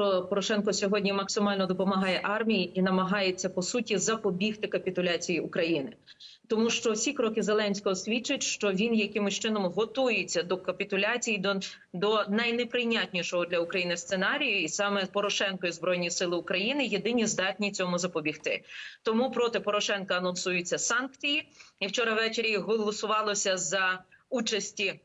Порошенко сьогодні максимально допомагає армії і намагається по суті запобігти капітуляції України, тому що всі кроки Зеленського свідчать, що він якимось чином готується до капітуляції, до, до найнеприйнятнішого для України сценарію, і саме Порошенко і збройні сили України єдині здатні цьому запобігти. Тому проти Порошенка анонсуються санкції. І вчора ввечері голосувалося за участі.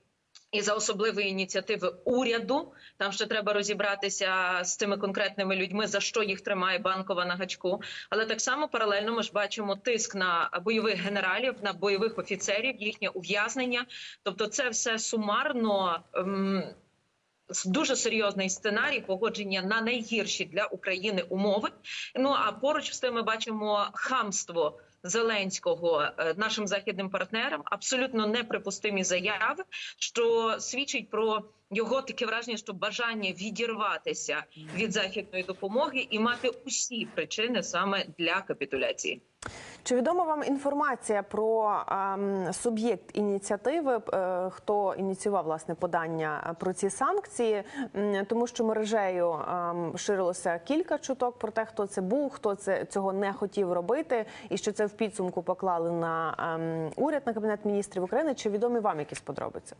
І за особливої ініціативи уряду там ще треба розібратися з цими конкретними людьми, за що їх тримає банкова на гачку. Але так само паралельно ми ж бачимо тиск на бойових генералів, на бойових офіцерів, їхнє ув'язнення. Тобто, це все сумарно. Ем, Дуже серйозний сценарій погодження на найгірші для України умови. Ну а поруч з тим ми бачимо хамство Зеленського е, нашим західним партнерам, абсолютно неприпустимі заяви, що свідчить про його таке враження, що бажання відірватися від західної допомоги і мати усі причини саме для капітуляції. Чи відома вам інформація про ем, суб'єкт ініціативи, е, хто ініціював власне подання е, про ці санкції? Тому що мережею ем, ширилося кілька чуток про те, хто це був, хто це цього не хотів робити, і що це в підсумку поклали на ем, уряд на кабінет міністрів України. Чи відомі вам якісь подробиці?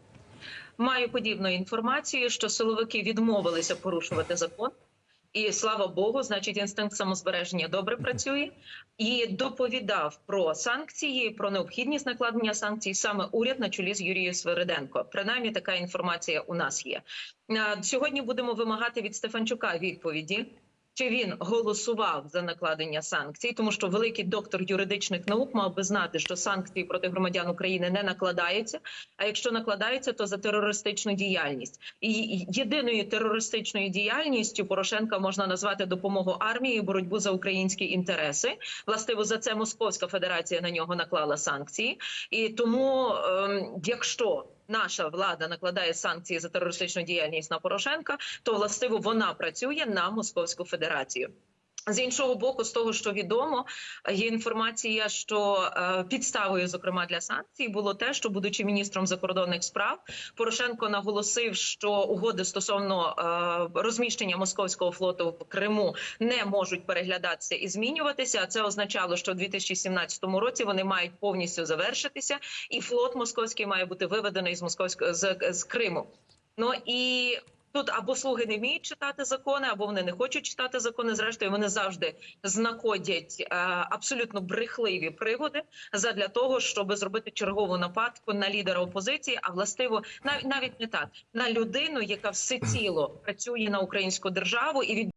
Маю подібну інформацію, що силовики відмовилися порушувати закон. І слава Богу, значить, інстинкт самозбереження добре працює і доповідав про санкції, про необхідність накладення санкцій саме уряд на чолі з Юрією Свириденко. Принаймні, така інформація у нас є. А, Сьогодні будемо вимагати від Стефанчука відповіді. Чи він голосував за накладення санкцій, тому що великий доктор юридичних наук мав би знати, що санкції проти громадян України не накладаються. А якщо накладаються, то за терористичну діяльність. І єдиною терористичною діяльністю Порошенка можна назвати допомогу армії, і боротьбу за українські інтереси. Властиво за це Московська Федерація на нього наклала санкції, і тому, ем, якщо наша влада накладає санкції за терористичну діяльність на Порошенка, то властиво вона працює на Московську Федерацію. З іншого боку, з того, що відомо, є інформація, що е, підставою, зокрема для санкцій, було те, що, будучи міністром закордонних справ, Порошенко наголосив, що угоди стосовно е, розміщення московського флоту в Криму не можуть переглядатися і змінюватися. А це означало, що в 2017 році вони мають повністю завершитися, і флот московський має бути виведений з московського з, з Криму. Ну і Тут або слуги не вміють читати закони, або вони не хочуть читати закони. Зрештою, вони завжди знаходять е, абсолютно брехливі приводи задля того, щоб зробити чергову нападку на лідера опозиції. А властиво навіть навіть не так на людину, яка всеціло працює на українську державу і від.